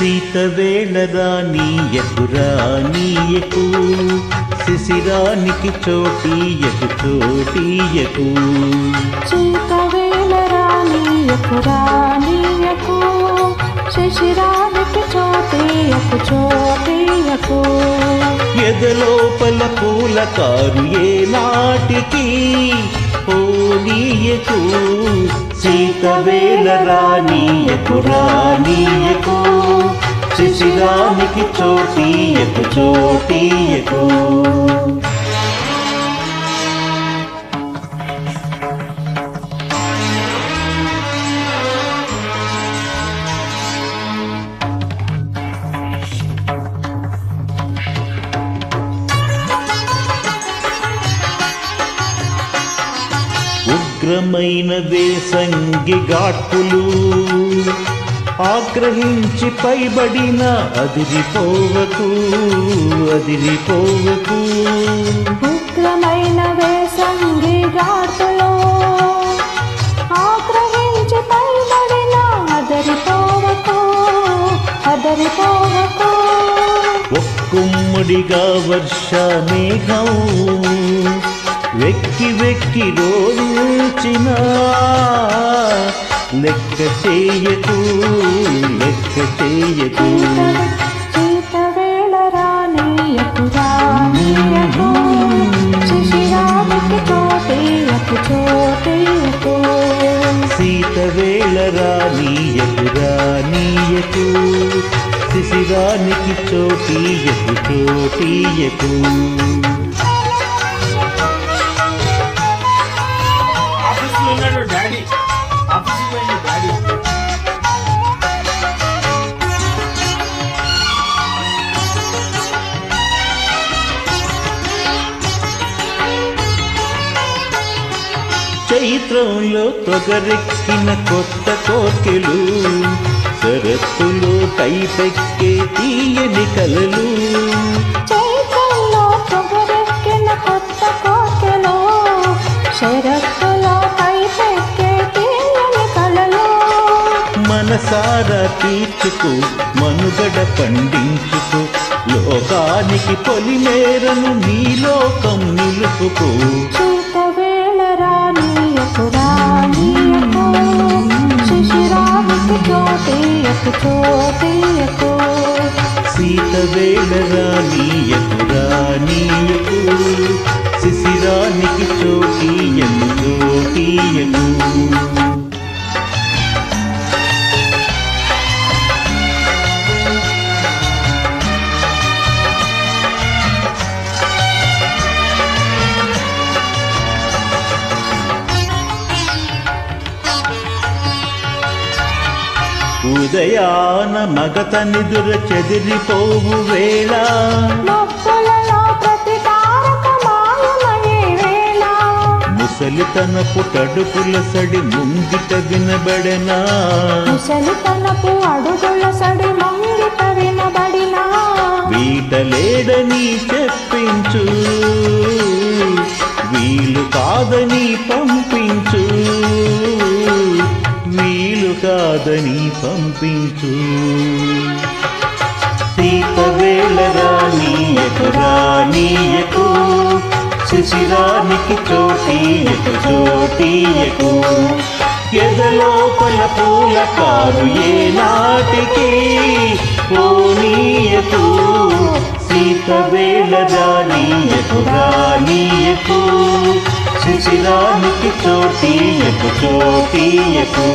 సీత వేళ రానీయకు రానీయకు శిశిరానికి చోటీయకు చోటీయకు. చీక వేళ రానీయకు రానీయకు శిశిరానికి చోటీయకు చోటీయకు. ఎదలోపల పూల కారు ఏ నాటికి పోనీయకు సీత వేళ రానీయకు రానీయకు శిశిరానికి చోటీయకు చోటీయకు. ఉగ్రమైన వేసంగి ఘాటులు. ఆగ్రహించి పైబడిన అదిరిపోవకు అదిరిపోవకు. ఉగ్రమైన వేసంగి ఘాటులో. ఆగ్రహించి పైబడిన అదరిపోవకు అదరిపోవకు. ఒక్కుమ్మడిగా వర్ష మేఘం. వెక్కి వెక్కి రోచిన లెక్క చేయకు లెక్క చేయకు. సీత వేళ రానీయకు రానీయకు. శిశిరానికి చోటీయకు చోటీయకు. చైత్రంలో తొగరెక్కిన కొత్త కోకెలో శరత్తులో కైపెక్కే తీయని కలలు. మనసారా తీర్చుకు మనుగడ పండించుకు లోకానికి పొలిమేరను నీ లోకం నిలుపుకు సీత వేళ రానీయకు రానీయకు ఉదయాన మగత నిదుర చెదిరిపోవు వేళ. ముసలితనపు తడుపుల సడి ముంగిట వినబడెనా. ముసలితనపు అడుగుల సడి మంగిట వినబడిన. వీటలేడని చెప్పించు. వీలు కాదని పంపించు. కాదని పంపించు. సీత వేళ రానీయకు శిశిరానికి చోటీయకు చోటీయకు. ఎదలోపల పూల కారు ఏ నాటికి పోనీయకు. సీత వేళ రానీయకు రానీయకు శిశిరానికి చోటీయకు చోటీయకు